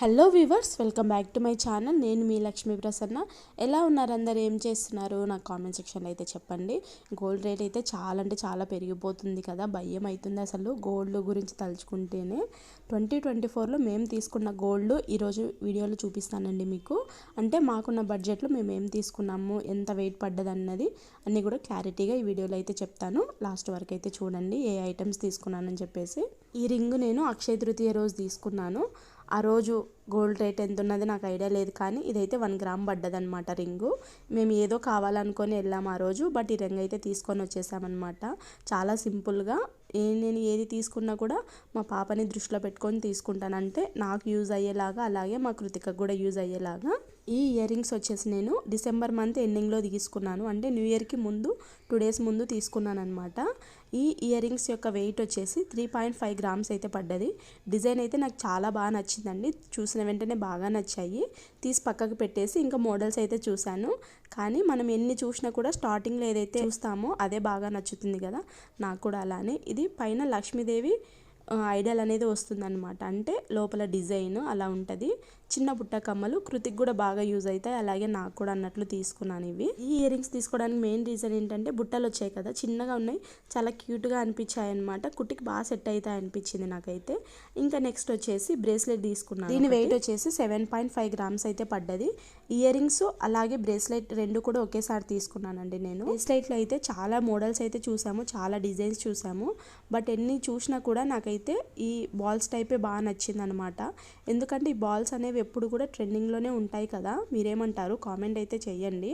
Hello viewers welcome back to my channel నేను మీ లక్ష్మీ ప్రసన్న. ఎలా ఉన్నారు అందరు? ఏం చేస్తున్నారు? నాకు కామెంట్ సెక్షన్లో అయితే చెప్పండి. గోల్డ్ రేట్ అయితే చాలా అంటే చాలా పెరిగిపోతుంది కదా. భయం అవుతుంది అసలు గోల్డ్ గురించి తలుచుకుంటేనే. ట్వంటీ ట్వంటీ ఫోర్లో మేము తీసుకున్న గోల్డ్ ఈరోజు వీడియోలో చూపిస్తానండి మీకు. అంటే మాకున్న బడ్జెట్లో మేము ఏం తీసుకున్నాము? ఎంత వెయిట్ పడ్డది అన్నది అన్నీ కూడా క్లారిటీగా ఈ వీడియోలో అయితే చెప్తాను. లాస్ట్ వరకు అయితే చూడండి. ఏ ఐటమ్స్ తీసుకున్నానని చెప్పేసి. ఈ రింగ్ నేను అక్షయ తృతీయ రోజు తీసుకున్నాను. ఆ రోజు గోల్డ్ రేట్ ఎంత ఉన్నది నాకు ఐడియా లేదు కానీ ఇదైతే వన్ గ్రామ్ పడ్డదనమాట రింగు. మేము ఏదో కావాలనుకొని వెళ్ళాము ఆ రోజు బట్ ఈ రింగ్ అయితే తీసుకొని వచ్చేసామన్నమాట. చాలా సింపుల్గా ఏ నేను ఏది తీసుకున్నా కూడా మా పాపని దృష్టిలో పెట్టుకొని తీసుకుంటానంటే నాకు యూజ్ అయ్యేలాగా అలాగే మా కృతికకు కూడా యూజ్ అయ్యేలాగా. ఈ ఇయర్ రింగ్స్ వచ్చేసి నేను డిసెంబర్ మంత్ ఎండింగ్లో తీసుకున్నాను. అంటే న్యూ ఇయర్కి ముందు టూ డేస్ ముందు తీసుకున్నాను అనమాట ఈ ఇయర్ రింగ్స్ యొక్క వెయిట్ వచ్చేసి త్రీ పాయింట్ ఫైవ్ గ్రామ్స్ అయితే పడ్డది. డిజైన్ అయితే నాకు చాలా బాగా నచ్చిందండి. చూసిన వెంటనే బాగా నచ్చాయి. తీసి పక్కకు పెట్టేసి ఇంకా మోడల్స్ అయితే చూశాను. కానీ మనం ఎన్ని చూసినా కూడా స్టార్టింగ్లో ఏదైతే చూస్తామో అదే బాగా నచ్చుతుంది కదా. నాకు కూడా అలానే. ఇది పైన లక్ష్మీదేవి ఐడియల్ అనేది వస్తుందన్నమాట. అంటే లోపల డిజైన్ అలా ఉంటుంది. చిన్న బుట్ట కమ్మలు కృతికి కూడా బాగా యూజ్ అవుతాయి అలాగే నాకు కూడా అన్నట్లు తీసుకున్నాను ఇవి. ఈ ఇయర్ రింగ్స్ తీసుకోవడానికి మెయిన్ రీజన్ ఏంటంటే బుట్టలు వచ్చాయి కదా. చిన్నగా ఉన్నాయి. చాలా క్యూట్గా అనిపించాయి అనమాట కుట్టికి బాగా సెట్ అవుతాయి అనిపించింది నాకైతే. ఇంకా నెక్స్ట్ వచ్చేసి బ్రేస్లెట్ తీసుకున్నాను దీని వెయిట్ వచ్చేసి సెవెన్ పాయింట్ ఫైవ్ గ్రామ్స్ అయితే పడ్డది. ఇయర్ రింగ్స్ అలాగే బ్రేస్లెట్ రెండు కూడా ఒకేసారి తీసుకున్నానండి నేను. బ్రేస్లెట్లో అయితే చాలా మోడల్స్ అయితే చూసాము. చాలా డిజైన్స్ చూసాము. బట్ ఎన్ని చూసినా కూడా నాకైతే ఈ బాల్స్ టైపే బాగా నచ్చింది అనమాట ఎందుకంటే ఈ బాల్స్ అనేవి ఎప్పుడు కూడా ట్రెండింగ్లోనే ఉంటాయి కదా. మీరేమంటారు? కామెంట్ అయితే చెయ్యండి.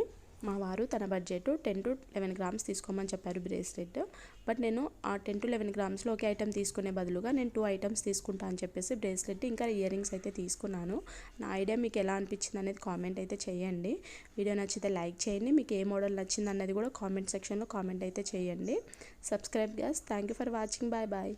మా వారు తన budget ten to eleven grams తీసుకోమని చెప్పారు బ్రేస్లెట్. బట్ నేను ఆ టెన్ టు లెవెన్ గ్రామ్స్లో ఒకే ఐటమ్ తీసుకునే బదులుగా నేను టూ ఐటమ్స్ తీసుకుంటా అని చెప్పేసి బ్రేస్లెట్ ఇంకా ఇయర్ రింగ్స్ అయితే తీసుకున్నాను. నా ఐడియా మీకు ఎలా అనిపించింది అనేది కామెంట్ అయితే చేయండి వీడియో నచ్చితే లైక్ చేయండి. మీకు ఏ మోడల్ నచ్చింది అన్నది కూడా కామెంట్ సెక్షన్లో కామెంట్ అయితే చేయండి subscribe guys thank you for watching. Bye bye.